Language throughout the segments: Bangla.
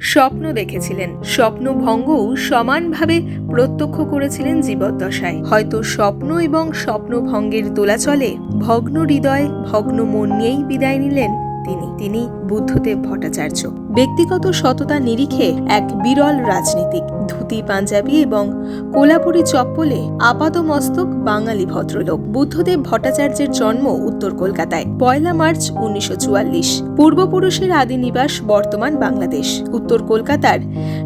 স্বপ্ন দেখেছিলেন। স্বপ্ন ভঙ্গও সমানভাবে প্রত্যক্ষ করেছিলেন জীবদ্দশায়। হয়তো স্বপ্ন এবং স্বপ্ন ভঙ্গের দোলাচলে ভগ্ন হৃদয় ভগ্ন মন নিয়েই বিদায় নিলেন তিনি তিনি বুদ্ধদেব ভট্টাচার্য। ব্যক্তিগত সততা নিরিখে এক বিরল রাজনীতিক, ধুতি পাঞ্জাবি এবং কোলাপুরি চপ্পলে আপাদমস্তক বাঙালি ভদ্রলোক। বুদ্ধদেব ভট্টাচার্যের জন্ম উত্তর কলকাতায়, পয়লা মার্চ উনিশশো চুয়াল্লিশ। পূর্বপুরুষের আদি নিবাস বর্তমান বাংলাদেশ। উত্তর কলকাতার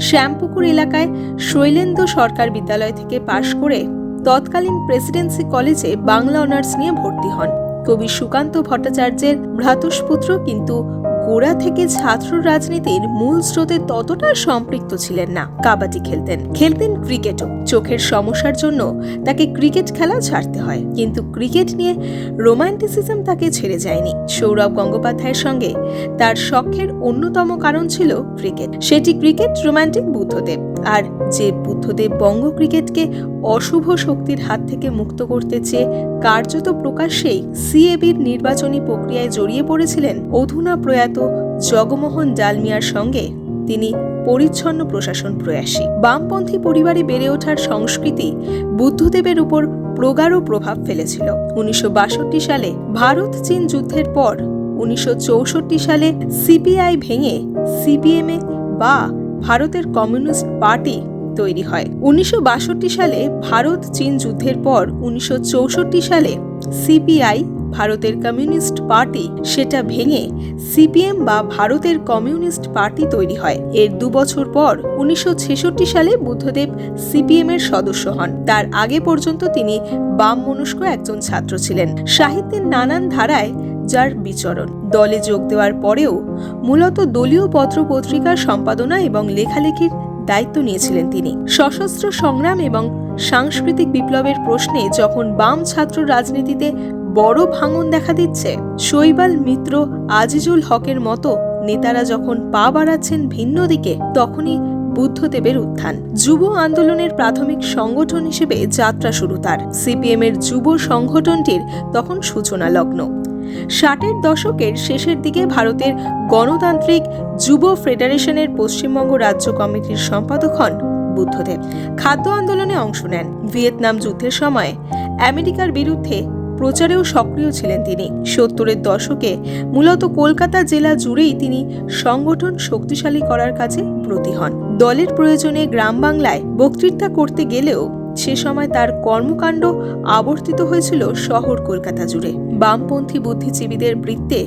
শ্যামপুকুর এলাকায় শৈলেন্দ্র সরকার বিদ্যালয় থেকে পাশ করে তৎকালীন প্রেসিডেন্সি কলেজে বাংলা অনার্স নিয়ে ভর্তি হন। কবি সুকান্ত ভট্টাচার্যের ভ্রাতুষ্পুত্র, কিন্তু গোড়া থেকে ছাত্র রাজনীতির মূল স্রোতে ততটা সম্পৃক্ত ছিলেন না। কাবাডি খেলতেন। খেলতেন ক্রিকেটও। চোখের সমস্যার জন্য তাকে ক্রিকেট খেলা ছাড়তে হয়। কিন্তু ক্রিকেট নিয়ে রোমান্টিসিজম তাকে ছেড়ে যায়নি। সৌরভ গঙ্গোপাধ্যায়ের সঙ্গে তার শখের অন্যতম কারণ ছিল ক্রিকেট। সেটি ক্রিকেট রোমান্টিক বুদ্ধদেব। আর যে বুদ্ধদেব বঙ্গ ক্রিকেটকে অশুভ শক্তির হাত থেকে মুক্ত করতে চেয়ে কার্যত প্রকাশ্যেই সিএবির নির্বাচনী প্রক্রিয়ায় জড়িয়ে পড়েছিলেন অধুনা প্রয়াত জগমোহন ডালমিয়ার সঙ্গে তিনি পরিচ্ছন্ন প্রশাসন প্রয়াসী। বামপন্থী পরিবারে বেড়ে ওঠার সংস্কৃতি বুদ্ধদেবের উপর প্রগাঢ় প্রভাব ফেলেছিল। উনিশশো বাষট্টি সালে ভারত চীন যুদ্ধের পর উনিশশো চৌষট্টি সালে সিপিআই ভেঙে সিপিএমএ বা ভারতের কমিউনিস্ট পার্টি তৈরি হয়। উনিশশো বাষট্টি সালে ভারত চীন যুদ্ধের পর উনিশশো চৌষট্টি সালে সিপিআই, ভারতের কমিউনিস্ট পার্টি, সেটা ভেঙে সিপিএম বা ভারতের কমিউনিস্ট পার্টি তৈরি হয়। এর দু বছর পর উনিশশো ছেষট্টি সালে বুদ্ধদেব সিপিএম এর সদস্য হন। তার আগে পর্যন্ত তিনি বাম মনস্ক একজন ছাত্র ছিলেন। সাহিত্যের নানান ধারায় যার বিচরণ। দলে যোগ দেওয়ার পরেও মূলত দলীয় পত্র পত্রিকার সম্পাদনা এবং লেখালেখির দায়িত্ব নিয়েছিলেন তিনি। সশস্ত্র সংগ্রাম এবং সাংস্কৃতিক বিপ্লবের প্রশ্নে যখন বাম ছাত্র রাজনীতিতে বড় ভাঙন দেখা দিচ্ছে, শৈবাল মিত্র, আজিজুল হকের মতো নেতারা যখন পা বাড়াচ্ছেন ভিন্ন দিকে, তখনই বুদ্ধদেবের উত্থান। যুব আন্দোলনের প্রাথমিক সংগঠন হিসেবে যাত্রা শুরু তার। সিপিএম এর যুব সংগঠনটির তখন সূচনা লগ্ন ষাটের দশকের শেষের দিকে ভারতের গণতান্ত্রিক যুব ফেডারেশনের পশ্চিমবঙ্গ রাজ্য কমিটির সম্পাদক হন বুদ্ধদেব। খাদ্য আন্দোলনে অংশ নেন। ভিয়েতনাম যুদ্ধের সময় আমেরিকার বিরুদ্ধে প্রচারেও সক্রিয় ছিলেন তিনি। সত্তরের দশকে মূলত কলকাতা জেলা জুড়েই তিনি সংগঠন শক্তিশালী করার কাজে ব্রতী হন। দলের প্রয়োজনে গ্রাম বাংলায় বক্তৃতা করতে গেলেও সে সময় তার কর্মকাণ্ড আবর্তিত হয়েছিল শহর কলকাতা জুড়ে। বামপন্থী বুদ্ধিজীবীদের বৃত্তে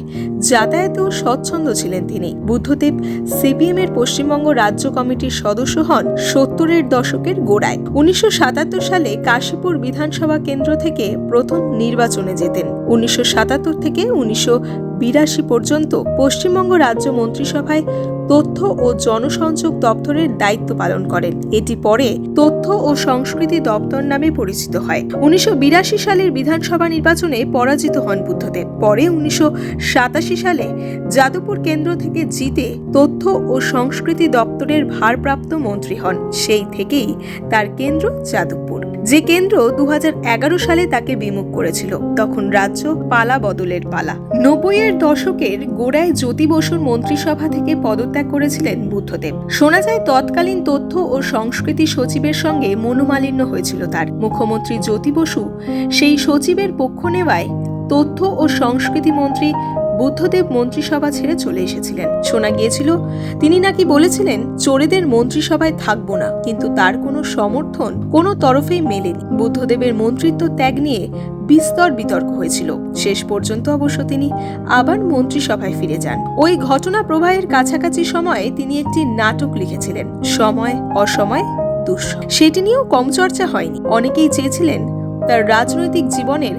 যাতায়াতেও স্বচ্ছন্দ ছিলেন তিনি। বুদ্ধদেব সিপিএম এর পশ্চিমবঙ্গ রাজ্য কমিটির সদস্য হন সত্তরের দশকের গোড়ায়। উনিশশো সাতাত্তর সালে কাশীপুর বিধানসভা কেন্দ্র থেকে প্রথম নির্বাচনে যেতেন। উনিশশো সাতাত্তর থেকে উনিশশো বিরাশি পর্যন্ত পশ্চিমবঙ্গ রাজ্য মন্ত্রিসভায় তথ্য ও জনসংযোগ দপ্তরের দায়িত্ব পালন করেন। এটি পরে তথ্য ও সংস্কৃতি দপ্তর নামে পরিচিত হয়। উনিশশো বিরাশি সালের বিধানসভা নির্বাচনে পরাজিত হন বুদ্ধদেব। পরে উনিশশো সাতাশি সালে যাদবপুর কেন্দ্র থেকে জিতে তথ্য ও সংস্কৃতি দপ্তরের ভারপ্রাপ্ত মন্ত্রী হন। সেই থেকেই তার কেন্দ্র যাদবপুর। যে কেন্দ্র দু হাজার এগারো সালে তাকে বিমুখ করেছিল, তখন রাজ্য পালা বদলের পালা। নব্বইয়ের দশকের গোড়ায় জ্যোতি বসুর মন্ত্রিসভা থেকে পদত্যাগ করেছিলেন বুদ্ধদেব। শোনা যায়, তৎকালীন তথ্য ও সংস্কৃতি সচিবের সঙ্গে মনোমালিন্য হয়েছিল তার। মুখ্যমন্ত্রী জ্যোতি বসু সেই সচিবের পক্ষ নেওয়ায় তথ্য ও সংস্কৃতি মন্ত্রী বুদ্ধদেব মন্ত্রিসভা ছেড়ে চলে এসেছিলেন। শোনা গিয়েছিল, তিনি নাকি বলেছিলেন, চোরেদের মন্ত্রিসভায় থাকব না। কিন্তু তার কোনো সমর্থন কোনো তরফেই মেলেনি। বুদ্ধদেবের মন্ত্রিত্ব ত্যাগ নিয়ে বিস্তর বিতর্ক হয়েছিল। শেষ পর্যন্ত অবশ্য তিনি আবার মন্ত্রিসভায় ফিরে যান। ওই ঘটনা প্রবাহের কাছাকাছি সময়ে তিনি একটি নাটক লিখেছিলেন, সময় অসময় দুঃস সেটি নিয়েও কম চর্চা হয়নি। অনেকেই চেয়েছিলেন তার রাজনৈতিক জীবনের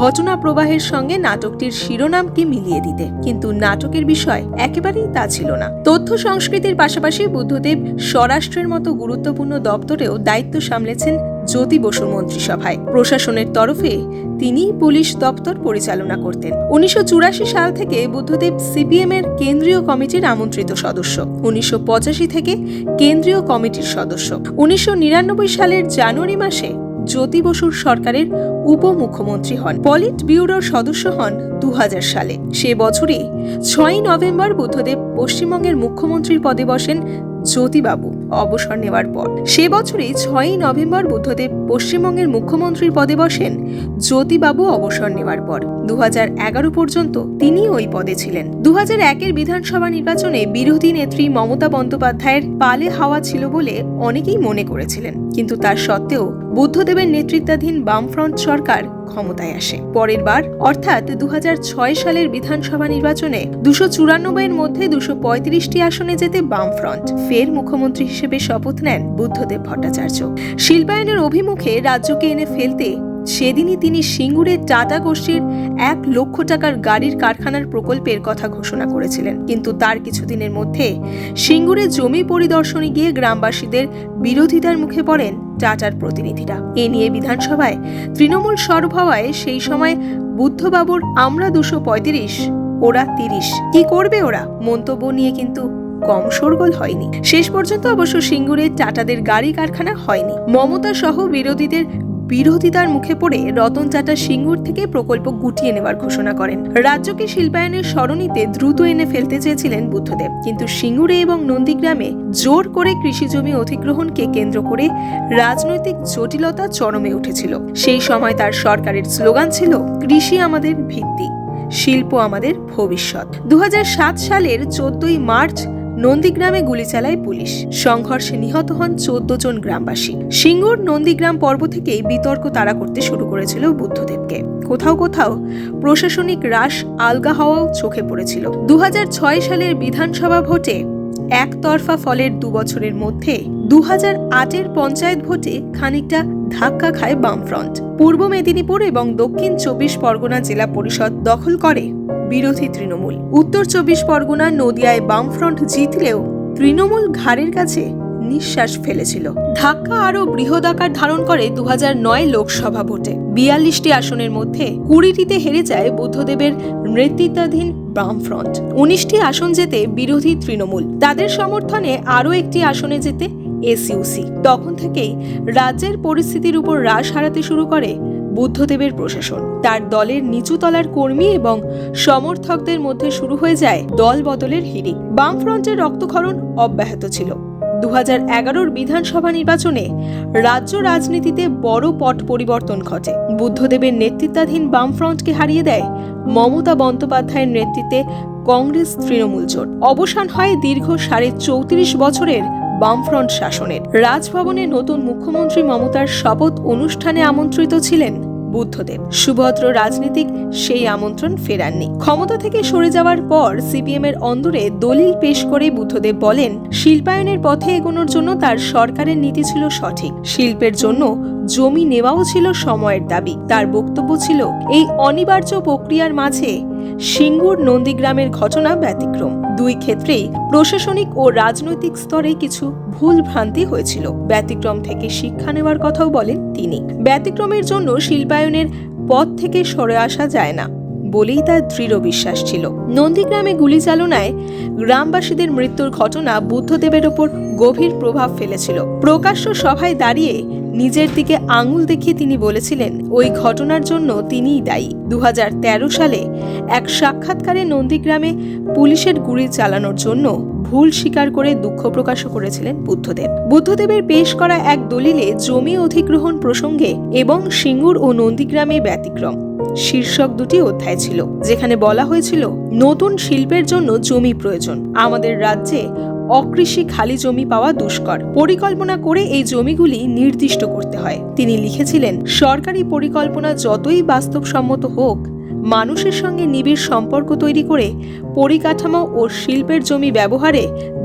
ঘটনা প্রবাহের সঙ্গে নাটকটির শিরোনামকে মিলিয়ে দিতে। কিন্তু নাটকের বিষয় একেবারেই তা ছিল না। তথ্য সংস্কৃতির পাশাপাশি বুদ্ধদেব স্বরাষ্ট্রের মতো গুরুত্বপূর্ণ দপ্তরেও দায়িত্ব সামলেছেন জ্যোতি বসু মন্ত্রিসভায়। প্রশাসনের তরফে তিনি পুলিশ দপ্তর পরিচালনা করতেন। উনিশশো চুরাশি সাল থেকে বুদ্ধদেব সিপিএম এর কেন্দ্রীয় কমিটির আমন্ত্রিত সদস্য। উনিশশো পঁচাশি থেকে কেন্দ্রীয় কমিটির সদস্য। উনিশশো নিরানব্বই সালের জানুয়ারি মাসে জ্যোতি বসুর সরকারের উপমুখ্যমন্ত্রী হন। পলিট ব্যুরোর সদস্য হন দু সালে। সে বছরই ছয়ই নভেম্বর বুদ্ধদেব পশ্চিমবঙ্গের মুখ্যমন্ত্রীর পদে বসেন জ্যোতিবাবু অবসর নেওয়ার পর। সে বছরই ছয়ই নভেম্বর বুদ্ধদেব পশ্চিমবঙ্গের মুখ্যমন্ত্রীর পদে বসেন জ্যোতিবাবু অবসর নেওয়ার পর। দু হাজার এগারো পর্যন্ত তিনি ওই পদে ছিলেন। দু হাজার একের বিধানসভা নির্বাচনে বিরোধী নেত্রী মমতা বন্দ্যোপাধ্যায়ের পালে হাওয়া ছিল বলে অনেকেই মনে করেছিলেন। কিন্তু তার সত্ত্বেও বুদ্ধদেবের নেতৃত্বাধীন বামফ্রন্ট সরকার ক্ষমতায় আসে। পরের বার, অর্থাৎ দু হাজার ছয় সালের বিধানসভা নির্বাচনে দুশো চুরানব্বইয়ের মধ্যে দুশো পঁয়ত্রিশটি আসনে যেতে বামফ্রন্ট। ফের মুখ্যমন্ত্রী হিসেবে শপথ নেন বুদ্ধদেব ভট্টাচার্য। শিল্পায়নের অভিমুখে রাজ্যকে এনে ফেলতে সেদিনই তিনি সিঙ্গুরের টাটা গোষ্ঠীর এক লক্ষ টাকার গাড়ির কারখানার প্রকল্পের কথা ঘোষণা করেছিলেন। কিন্তু তার কিছুদিনের মধ্যে সিঙ্গুরে জমি পরিদর্শনে গিয়ে গ্রামবাসীদের বিরোধিতার মুখে পড়েন টাটার প্রতিনিধিরা। এ নিয়ে বিধানসভায় তৃণমূল হওয়ায় সেই সময় বুদ্ধবাবুর আমরা দুশো পঁয়ত্রিশ, ওরা তিরিশ। কি করবে ওরা? মন্তব্য নিয়ে কিন্তু কম শোরগোল হয়নি। শেষ পর্যন্ত অবশ্য সিঙ্গুরে টাটাদের গাড়ি কারখানা হয়নি। মমতা সহ বিরোধীদের বিরোধিতার মুখে পড়ে রতন চাটা সিঙ্গুর থেকে প্রকল্প গুটিয়ে নেওয়ার ঘোষণা করেন। রাজ্যকে শিল্পায়নের সরণিতে দ্রুত এনে ফেলতে চেয়েছিলেন বুদ্ধদেব। কিন্তু সিঙ্গুরে এবং নন্দীগ্রামে জোর করে কৃষি জমি অধিগ্রহণকে কেন্দ্র করে রাজনৈতিক জটিলতা চরমে উঠেছিল। সেই সময় তার সরকারের স্লোগান ছিল, কৃষি আমাদের ভিত্তি, শিল্প আমাদের ভবিষ্যৎ। দু হাজার সাত সালের চোদ্দই মার্চ নন্দীগ্রামে গুলি চালায় পুলিশ। সংঘর্ষে নিহত হন চোদ্দ জন গ্রামবাসী। সিঙ্গুর নন্দীগ্রাম পর্ব থেকেই বিতর্ক তারা করতে শুরু করেছিল বুদ্ধদেবকে। কোথাও কোথাও প্রশাসনিক হ্রাস আলগা হওয়াও চোখে পড়েছিল। দু হাজার ছয় সালের বিধানসভা ভোটে একতরফা ফলের দু বছরের মধ্যে দু হাজার আটের পঞ্চায়েত ভোটে খানিকটা ধাক্কা খায় বামফ্রন্ট। পূর্ব মেদিনীপুর এবং দক্ষিণ চব্বিশ পরগনা জেলা পরিষদ দখল করে বিরোধী তৃণমূল। উত্তর চব্বিশ পরগনা নদিয়ায় বামফ্রন্ট জিতলেও তৃণমূল ঘাড়ের কাছে নিঃশ্বাস ফেলেছিল। ধাক্কা আরও বৃহদাকার ধারণ করে দু নয় লোকসভা ভোটে। বিয়াল্লিশটি আসনের মধ্যে কুড়িটিতে হেরে যায় বুদ্ধদেবের নেতৃত্বাধীন বামফ্রন্ট। উনিশটি আসন যেতে বিরোধী তৃণমূল। তাদের সমর্থনে আরও একটি আসনে যেতে এসইউসি। তখন থেকেই রাজ্যের পরিস্থিতির উপর রাশ হারাতে শুরু করে বুদ্ধদেবের প্রশাসন। তার দলের নিচু তলার কর্মী এবং সমর্থকদের মধ্যে শুরু হয়ে যায় দল বদলের হিড়িক। বামফ্রন্টের রক্তক্ষরণ অব্যাহত ছিল। দু এগারোর বিধানসভা নির্বাচনে রাজ্য রাজনীতিতে বড় পট পরিবর্তন ঘটে। বুদ্ধদেবের নেতৃত্বাধীন বামফ্রন্টকে হারিয়ে দেয় মমতা বন্দ্যোপাধ্যায়ের নেতৃত্বে কংগ্রেস তৃণমূল জোট। অবসান হয় দীর্ঘ সাড়ে চৌত্রিশ বছরের বামফ্রন্ট শাসনের। রাজভবনে নতুন মুখ্যমন্ত্রী মমতার শপথ অনুষ্ঠানে আমন্ত্রিত ছিলেন বুদ্ধদেব। সুভদ্র রাজনীতিক সেই আমন্ত্রণ ফেরাননি। ক্ষমতা থেকে সরে যাওয়ার পর সিপিএম এর অন্দরে দলিল পেশ করে বুদ্ধদেব বলেন, শিল্পায়নের পথে এগোনোর জন্য তার সরকারের নীতি ছিল সঠিক। শিল্পের জন্য জমি নেওয়াও ছিল সময়ের দাবি। তার বক্তব্য ছিল, এই অনিবার্য প্রক্রিয়ার মাঝে সিঙ্গুর নন্দীগ্রামের ঘটনা ব্যতিক্রম। দুই ক্ষেত্রেই প্রশাসনিক ও রাজনৈতিক স্তরে কিছু ভুল ভ্রান্তি হয়েছিল। ব্যতিক্রম থেকে শিক্ষা নেওয়ার কথাও বলেন তিনি। ব্যতিক্রমের জন্য শিল্পায়নের পথ থেকে সরে আসা যায় না। বলেই তার দৃঢ় বিশ্বাস ছিল। নন্দীগ্রামে গুলি চালনায় গ্রামবাসীদের মৃত্যুর ঘটনা বুদ্ধদেবের ওপর গভীর প্রভাব ফেলেছিল। প্রকাশ্য সভায় দাঁড়িয়ে নিজের দিকে আঙুল দেখিয়ে তিনি বলেছিলেন, ওই ঘটনার জন্য তিনিই দায়ী। দুহাজার তেরো সালে এক সাক্ষাৎকারে নন্দীগ্রামে পুলিশের গুলি চালানোর জন্য ভুল স্বীকার করে দুঃখ প্রকাশও করেছিলেন বুদ্ধদেব। বুদ্ধদেবের পেশ করা এক দলিলে জমি অধিগ্রহণ প্রসঙ্গে এবং সিঙ্গুর ও নন্দীগ্রামে ব্যতিক্রম। শীর্ষক দুটি অধ্যায় ছিল, যেখানে বলা হয়েছিল, নতুন শিল্পের জন্য জমি প্রয়োজন। আমাদের রাজ্যে অকৃষি খালি জমি পাওয়া দুষ্কর। পরিকল্পনা করে এই জমিগুলি নির্দিষ্ট করতে হয়। তিনি লিখেছিলেন, সরকারি পরিকল্পনা যতই বাস্তবসম্মত হোক মানুষের সঙ্গে নিবিড় সম্পর্ক তৈরি করে পরিকাঠামো ও শিল্পের জমি ব্যবহারে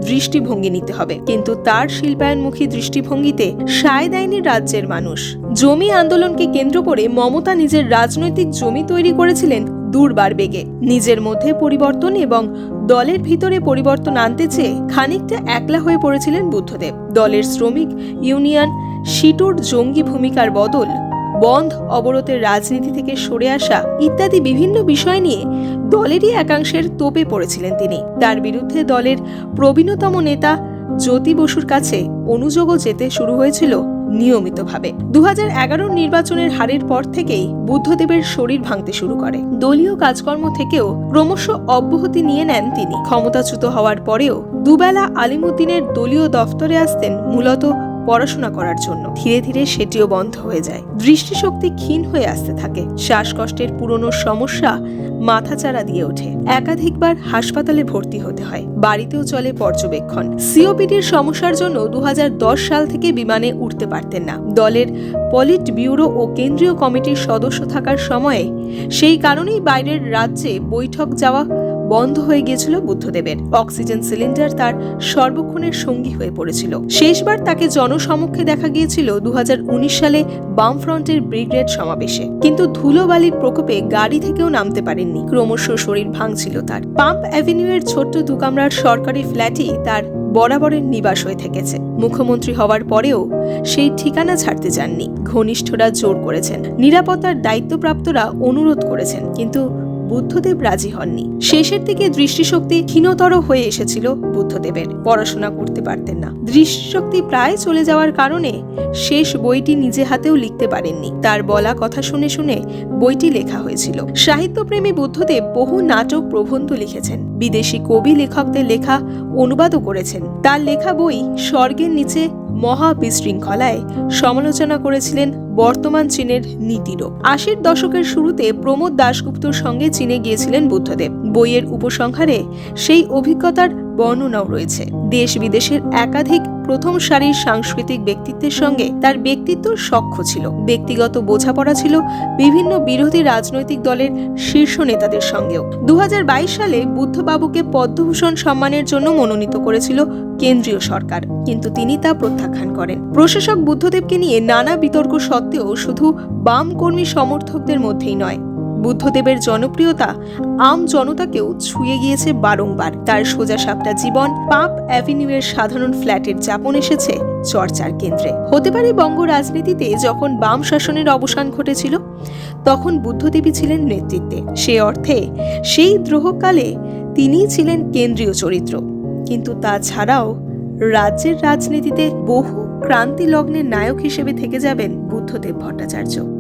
দৃষ্টিভঙ্গি নিতে হবে। কিন্তু তার শিল্পায়নমুখী দৃষ্টিভঙ্গিতে সায় দেয়নি রাজ্যের মানুষ। জমি আন্দোলনকে কেন্দ্র করে মমতা নিজের রাজনৈতিক জমি তৈরি করেছিলেন দুর্বার বেগে। নিজের মধ্যে পরিবর্তন এবং দলের ভিতরে পরিবর্তন আনতে চেয়ে খানিকটা একলা হয়ে পড়েছিলেন বুদ্ধদেব। দলের শ্রমিক ইউনিয়ন সিটুর জঙ্গি ভূমিকার বদল বন্ধ অবরোধের রাজনীতি থেকে সরে আসা ইত্যাদি বিভিন্ন বিষয় নিয়ে দলেরই একাংশের তোপে পড়েছিলেন তিনি। তার বিরুদ্ধে দলের প্রবীণতম নেতা জ্যোতি বসুর কাছে অনুযোগও যেতে শুরু হয়েছিল নিয়মিতভাবে। দু হাজার এগারো নির্বাচনের হারের পর থেকেই বুদ্ধদেবের শরীর ভাঙতে শুরু করে। দলীয় কাজকর্ম থেকেও ক্রমশ অব্যাহতি নিয়ে নেন তিনি। ক্ষমতাচ্যুত হওয়ার পরেও দুবেলা আলিমুদ্দিনের দলীয় দফতরে আসতেন মূলত পড়াশোনা করার জন্য। ধীরে ধীরে সেটিও বন্ধ হয়ে যায়। দৃষ্টিশক্তি ক্ষীণ হয়ে আসতে থাকে। শ্বাসকষ্টের পুরনো সমস্যা মাথাচাড়া দিয়ে ওঠে। একাধিকবার হাসপাতালে ভর্তি হতে হয়। বাড়িতেও চলে পর্যবেক্ষণ। সিওপিডির সমস্যার জন্য দু হাজার দশ সাল থেকে বিমানে উঠতে পারতেন না। দলের পলিট ব্যুরো ও কেন্দ্রীয় কমিটির সদস্য থাকার সময়ে সেই কারণেই বাইরের রাজ্যে বৈঠক যাওয়া বন্ধ হয়ে গিয়েছিল বুদ্ধদেবের। অক্সিজেন সিলিন্ডার তার সর্বক্ষণের সঙ্গী হয়ে পড়েছিল। শেষবার তাকে জনসমক্ষে দেখা গিয়েছিল দুহাজার উনিশ সালে বামফ্রন্টের ব্রিগেড সমাবেশে। কিন্তু ধুলোবালির প্রকোপে গাড়ি থেকেও নামতে পারেননি। ক্রমশ শরীর ভাঙছিল তার। পাম্প অ্যাভিনিউয়ের ছোট্ট দুকামরার সরকারি ফ্ল্যাটই তার বরাবরের নিবাস হয়ে থেকেছে। মুখ্যমন্ত্রী হওয়ার পরেও সেই ঠিকানা ছাড়তে চাননি। ঘনিষ্ঠরা জোর করেছেন। নিরাপত্তার দায়িত্বপ্রাপ্তরা অনুরোধ করেছেন। কিন্তু বুদ্ধদেব রাজি হননি। শেষের দিকে দৃষ্টিশক্তি ক্ষীণতর হয়ে এসেছিল বুদ্ধদেবের। পড়াশোনা করতে পারতেন না। দৃষ্টিশক্তি প্রায় চলে যাওয়ার কারণে শেষ বইটি নিজে হাতেও লিখতে পারেননি। তার বলা কথা শুনে শুনে বইটি লেখা হয়েছিল। সাহিত্যপ্রেমী বুদ্ধদেব বহু নাটক প্রবন্ধ লিখেছেন। বিদেশি কবি লেখকদের লেখা অনুবাদও করেছেন। তার লেখা বই স্বর্গের নিচে মহা বিশৃঙ্খলায় সমালোচনা করেছিলেন বর্তমান চীনের নীতিরও। আশির দশকের শুরুতে প্রমোদ দাশগুপ্তর সঙ্গে চীনে গিয়েছিলেন বুদ্ধদেব। বইয়ের উপসংহারে সেই অভিজ্ঞতার বর্ণনাও রয়েছে। দেশ বিদেশের একাধিক প্রথম সারির সাংস্কৃতিক ব্যক্তিত্বের সঙ্গে তার ব্যক্তিত্ব সখ্য ছিল। ব্যক্তিগত বোঝাপড়া ছিল বিভিন্ন বিরোধী রাজনৈতিক দলের শীর্ষ নেতাদের সঙ্গেও। দু হাজার বাইশ সালে বুদ্ধবাবুকে পদ্মভূষণ সম্মানের জন্য মনোনীত করেছিল কেন্দ্রীয় সরকার। কিন্তু তিনি তা প্রত্যাখ্যান করেন। প্রশাসক বুদ্ধদেবকে নিয়ে নানা বিতর্ক সত্ত্বেও শুধু বাম কর্মী সমর্থকদের মধ্যেই নয় বুদ্ধদেবের জনপ্রিয়তা আম জনতাকেও ছুঁয়ে গিয়েছে বারংবার। তার সোজা সাপটা জীবন পাপ অ্যাভিনিউয়ের সাধারণ ফ্ল্যাটের যাপন এসেছে চর্চার কেন্দ্রে। হতে পারে বঙ্গ রাজনীতিতে যখন বাম শাসনের অবসান ঘটেছিল, তখন বুদ্ধদেবী ছিলেন নেতৃত্বে। সে অর্থে সেই দ্রোহকালে তিনিই ছিলেন কেন্দ্রীয় চরিত্র। কিন্তু তাছাড়াও রাজ্যের রাজনীতিতে বহু ক্রান্তি লগ্নের নায়ক হিসেবে থেকে যাবেন বুদ্ধদেব ভট্টাচার্য।